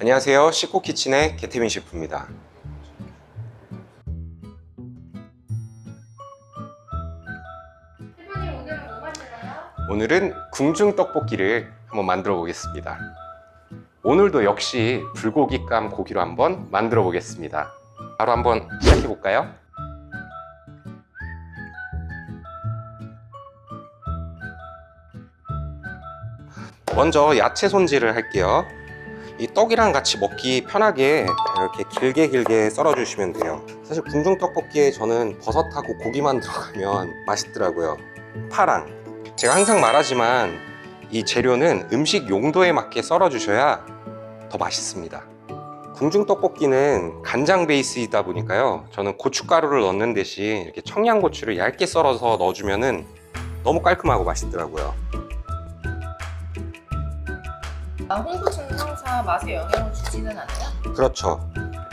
안녕하세요. 시코키친의 개태민 셰프입니다. 오늘은 궁중 떡볶이를 한번 만들어 보겠습니다. 오늘도 역시 불고기 감 고기로 한번 만들어 보겠습니다. 바로 한번 시작해 볼까요? 먼저 야채 손질을 할게요. 이 떡이랑 같이 먹기 편하게 이렇게 길게 길게 썰어 주시면 돼요. 사실 궁중 떡볶이에 저는 버섯하고 고기만 들어가면 맛있더라고요. 파랑. 제가 항상 말하지만 이 재료는 음식 용도에 맞게 썰어 주셔야 더 맛있습니다. 궁중 떡볶이는 간장 베이스이다 보니까요. 저는 고춧가루를 넣는 대신 이렇게 청양고추를 얇게 썰어서 넣어주면은 너무 깔끔하고 맛있더라고요. 아, 홍고추는 항상 맛에 영향을 주지는 않아요? 그렇죠.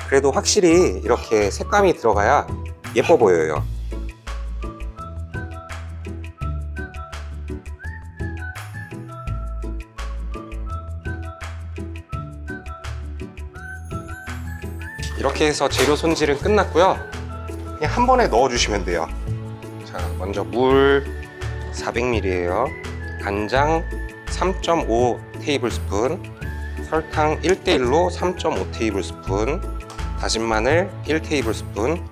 그래도 확실히 이렇게 색감이 들어가야 예뻐 보여요. 이렇게 해서 재료 손질은 끝났고요. 그냥 한 번에 넣어주시면 돼요. 자, 먼저 물 400ml예요. 간장 3.5 테이블 스푼, 설탕 1대1로 3.5 테이블 스푼, 다진 마늘 1 테이블 스푼,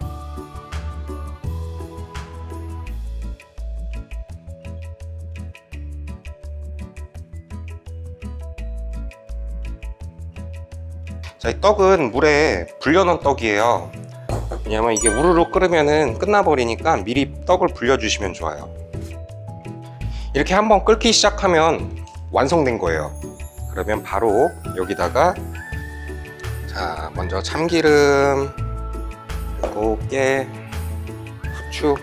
자, 이 떡은 물에 불려놓은 떡이에요. 왜냐면 이게 우르르 끓으면은 끝나버리니까 미리 떡을 불려주시면 좋아요. 이렇게 한번 끓기 시작하면 완성된 거예요. 그러면 바로 여기다가 자 먼저 참기름 그리고 깨 후추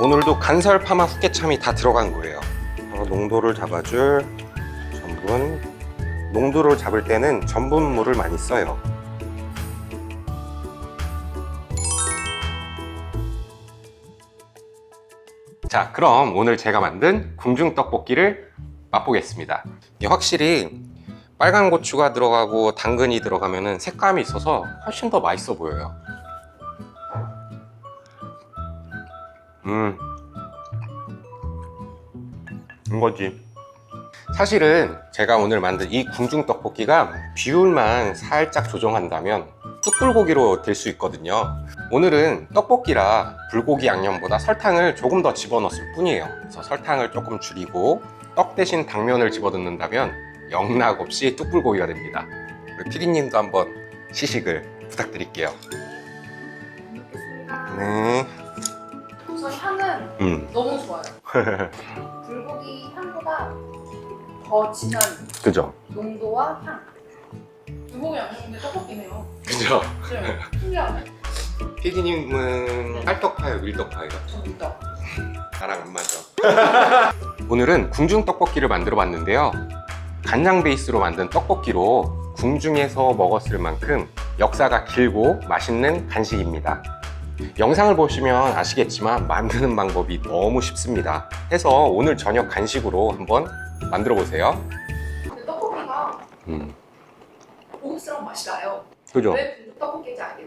오늘도 간설 파마 후깨참이 다 들어간 거예요. 그리고 농도를 잡아줄 전분. 농도를 잡을 때는 전분물을 많이 써요. 자 그럼 오늘 제가 만든 궁중 떡볶이를 맛보겠습니다 확실히 빨간 고추가 들어가고 당근이 들어가면 색감이 있어서 훨씬 더 맛있어 보여요. 음, 이거지. 사실은 제가 오늘 만든 이 궁중 떡볶이가 비율만 살짝 조정한다면 뚝불고기로 될 수 있거든요. 오늘은 떡볶이라 불고기 양념보다 설탕을 조금 더 집어넣었을 뿐이에요. 그래서 설탕을 조금 줄이고 떡 대신 당면을 집어넣는다면 영락 없이 뚝불고기가 됩니다. 우리 피디님도 한번 시식을 부탁드릴게요. 네. 우선 향은 음, 너무 좋아요. 불고기 향보다 더 진한 그죠? 농도와 향. 불고기 양념인데 떡볶이네요. 그죠? 네, 신기하네. 피디님은 쌀떡파예요, 밀떡파예요? 저 믿다. 나랑 안 맞아. 오늘은 궁중 떡볶이를 만들어 봤는데요. 간장 베이스로 만든 떡볶이로 궁중에서 먹었을 만큼 역사가 길고 맛있는 간식입니다. 영상을 보시면 아시겠지만 만드는 방법이 너무 쉽습니다. 해서 오늘 저녁 간식으로 한번 만들어 보세요. 떡볶이가 음, 고급스러운 맛이 나요. 그죠? 왜불 떡볶이인지 알겠네.